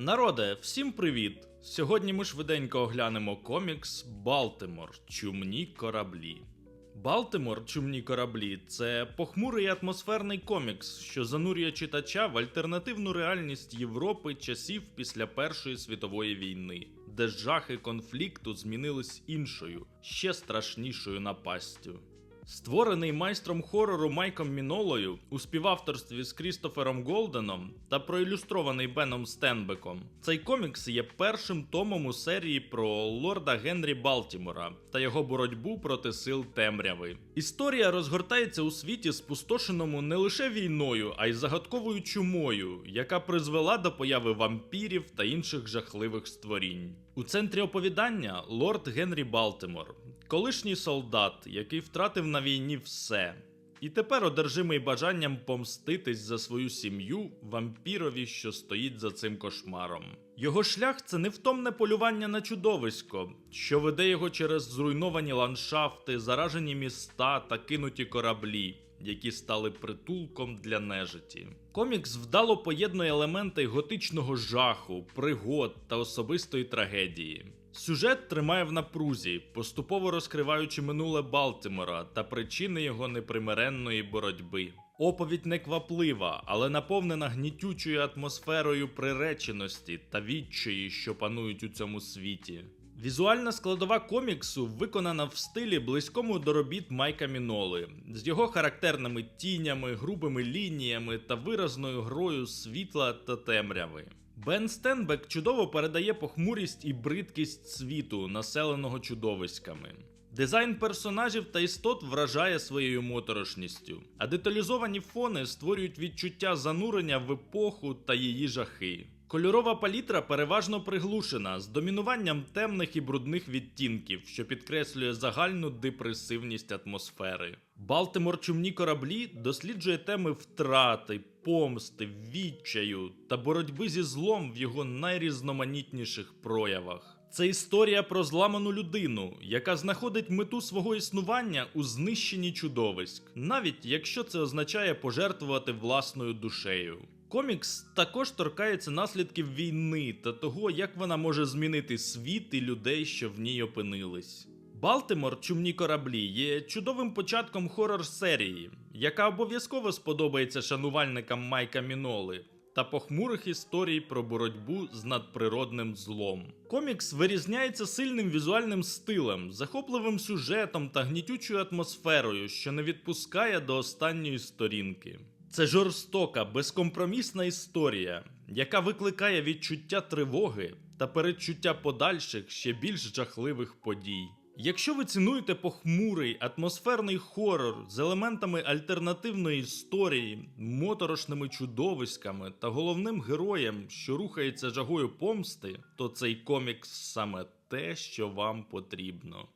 Народе, всім привіт! Сьогодні ми швиденько оглянемо комікс Балтимор Чумні кораблі. Балтимор Чумні кораблі це похмурий атмосферний комікс, що занурює читача в альтернативну реальність Європи часів після Першої світової війни, де жахи конфлікту змінились іншою, ще страшнішою напастю. Створений майстром хорору Майком Мінолою у співавторстві з Крістофером Голденом та проілюстрований Беном Стенбеком, цей комікс є першим томом у серії про лорда Генрі Балтімора та його боротьбу проти сил темряви. Історія розгортається у світі, спустошеному не лише війною, а й загадковою чумою, яка призвела до появи вампірів та інших жахливих створінь. У центрі оповідання лорд Генрі Балтимор, колишній солдат, який втратив на війні все. І тепер одержимий бажанням помститись за свою сім'ю вампірові, що стоїть за цим кошмаром. Його шлях це невтомне полювання на чудовисько, що веде його через зруйновані ландшафти, заражені міста та кинуті кораблі, які стали притулком для нежиті. Комікс вдало поєднує елементи готичного жаху, пригод та особистої трагедії. Сюжет тримає в напрузі, поступово розкриваючи минуле Балтимора та причини його непримиренної боротьби. Оповідь некваплива, але наповнена гнітючою атмосферою приреченості та відчаї, що панують у цьому світі. Візуальна складова коміксу виконана в стилі близькому до робіт Майка Міноли, з його характерними тінями, грубими лініями та виразною грою світла та темряви. Бен Стенбек чудово передає похмурість і бридкість світу, населеного чудовиськами. Дизайн персонажів та істот вражає своєю моторошністю, а деталізовані фони створюють відчуття занурення в епоху та її жахи. Кольорова палітра переважно приглушена з домінуванням темних і брудних відтінків, що підкреслює загальну депресивність атмосфери. Балтимор чумні кораблі досліджує теми втрати, помсти, відчаю та боротьби зі злом в його найрізноманітніших проявах. Це історія про зламану людину, яка знаходить мету свого існування у знищенні чудовиськ, навіть якщо це означає пожертвувати власною душею. Комікс також торкається наслідків війни та того, як вона може змінити світ і людей, що в ній опинились. Балтимор Чумні кораблі є чудовим початком хорор серії, яка обов'язково сподобається шанувальникам Майка Міноли та похмурих історій про боротьбу з надприродним злом. Комікс вирізняється сильним візуальним стилем, захопливим сюжетом та гнітючою атмосферою, що не відпускає до останньої сторінки. Це жорстока, безкомпромісна історія, яка викликає відчуття тривоги та передчуття подальших ще більш жахливих подій. Якщо ви цінуєте похмурий атмосферний хорор з елементами альтернативної історії, моторошними чудовиськами та головним героєм, що рухається жагою помсти, то цей комікс саме те, що вам потрібно.